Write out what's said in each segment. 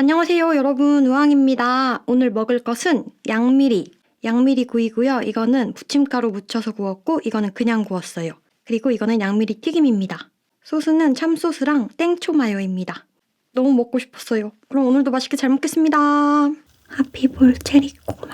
안녕하세요 여러분 우왕입니다. 오늘 먹을 것은 양미리, 양미리 구이고요. 이거는 부침가루 묻혀서 구웠고 이거는 그냥 구웠어요. 그리고 이거는 양미리 튀김입니다. 소스는 참소스랑 땡초 마요입니다. 너무 먹고 싶었어요. 그럼 오늘도 맛있게 잘 먹겠습니다. 하피볼 체리 고구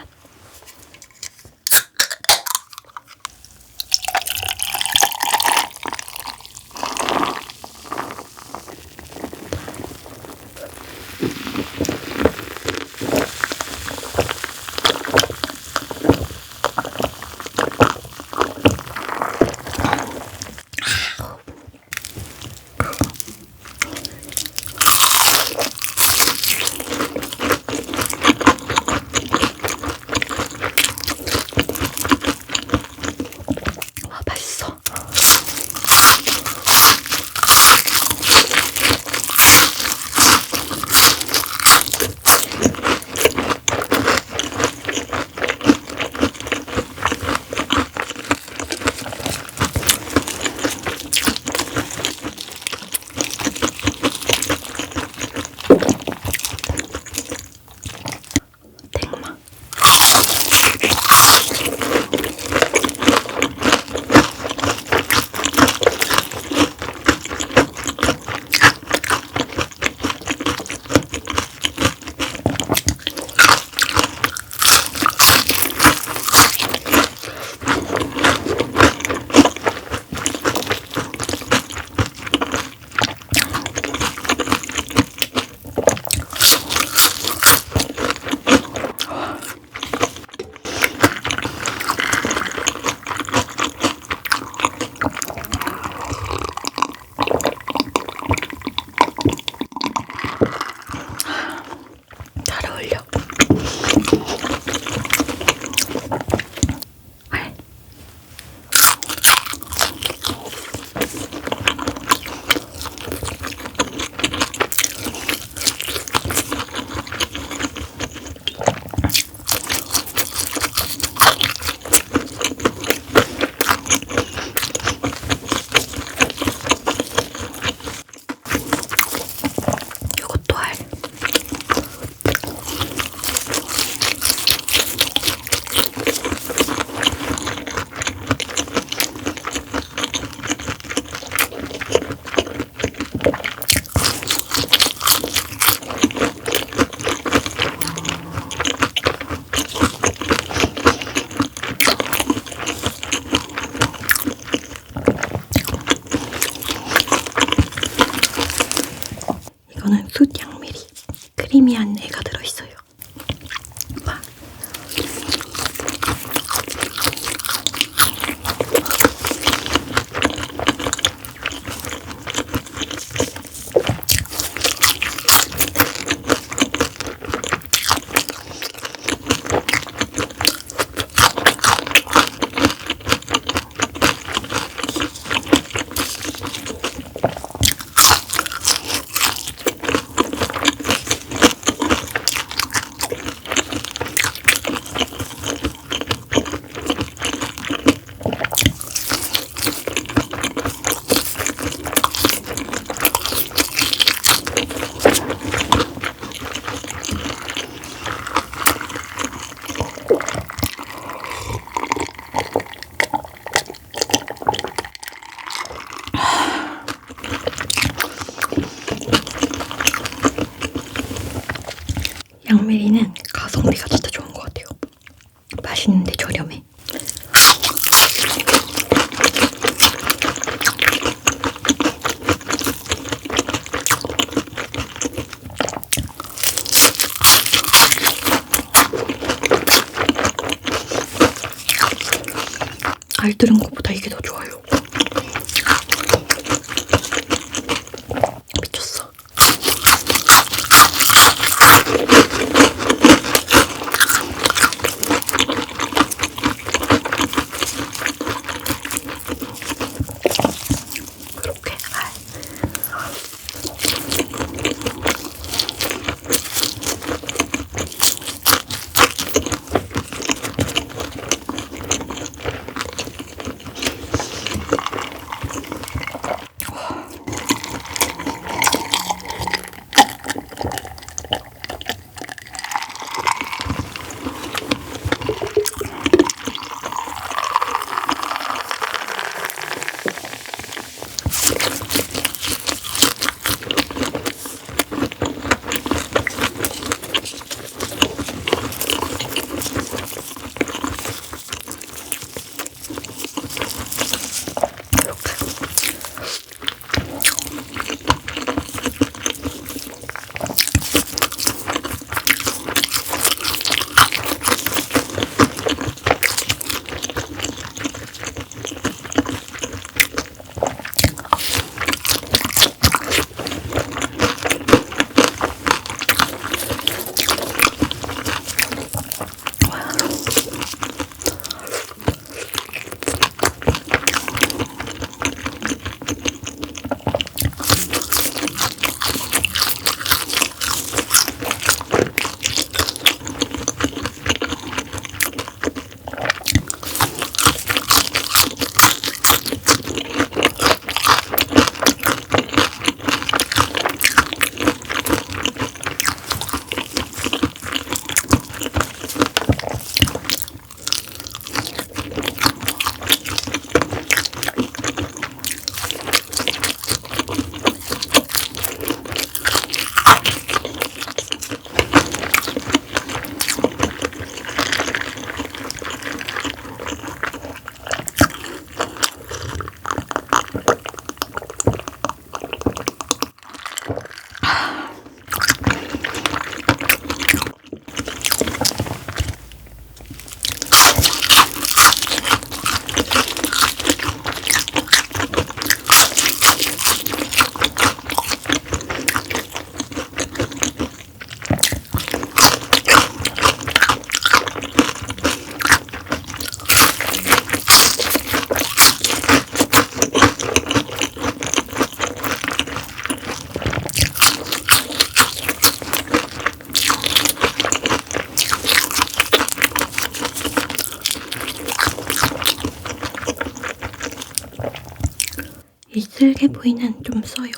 이 쓸개 부위는 좀 써요.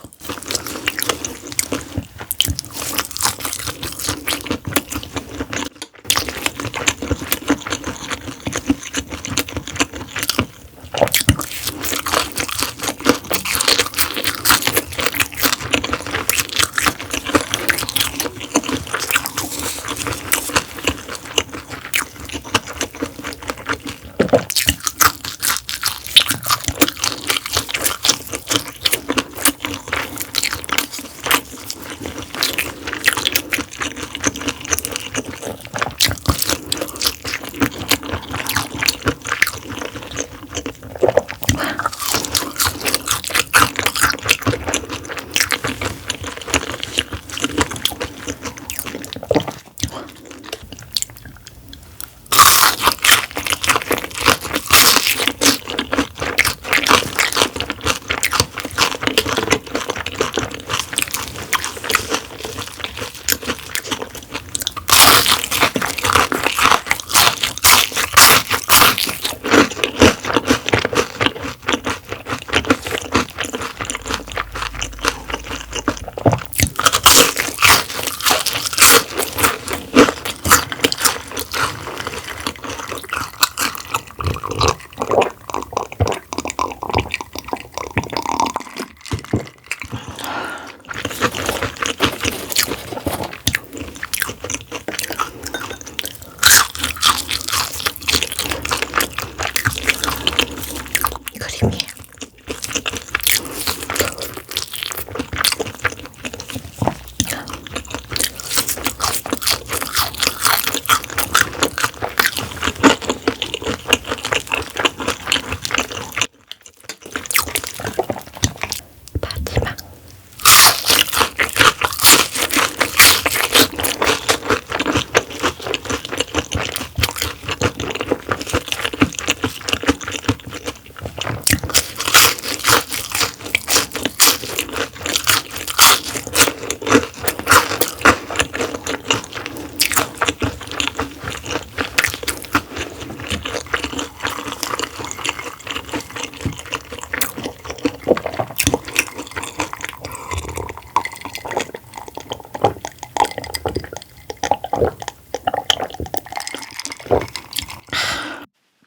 그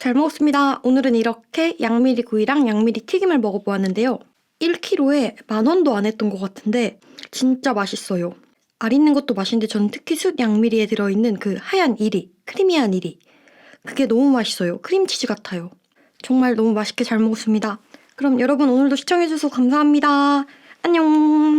잘 먹었습니다. 오늘은 이렇게 양미리 구이랑 양미리 튀김을 먹어보았는데요. 1kg에 만 원도 안 했던 것 같은데 진짜 맛있어요. 알 있는 것도 맛있는데 저는 특히 숯 양미리에 들어있는 그 하얀 이리, 크리미한 이리. 그게 너무 맛있어요. 크림치즈 같아요. 정말 너무 맛있게 잘 먹었습니다. 그럼 여러분 오늘도 시청해주셔서 감사합니다. 안녕.